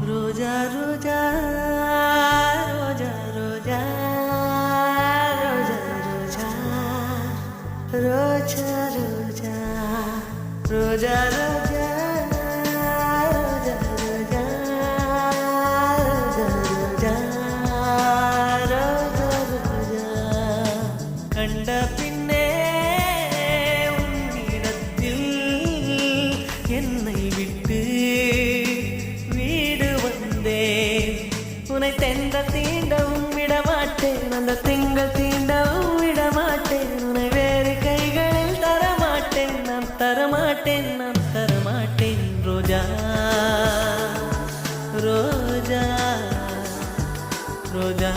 ரோஜா ரோஜா ரோஜா ரோஜா ரோஜா ரோஜா ரோஜா ரோஜா ரோஜா ரோஜா கண்ட பின்னே உன்னிடத்தில் என்னை விட்டு உன்னை தென்ற தீண்டவும் விடமாட்டேன். அந்த திங்கள் தீண்டவும் விடமாட்டேன். உன்னை வேறு கைகளில் தரமாட்டேன். நான் தரமாட்டேன் நான் தரமாட்டேன் ரோஜா. ரோஜா ரோஜா.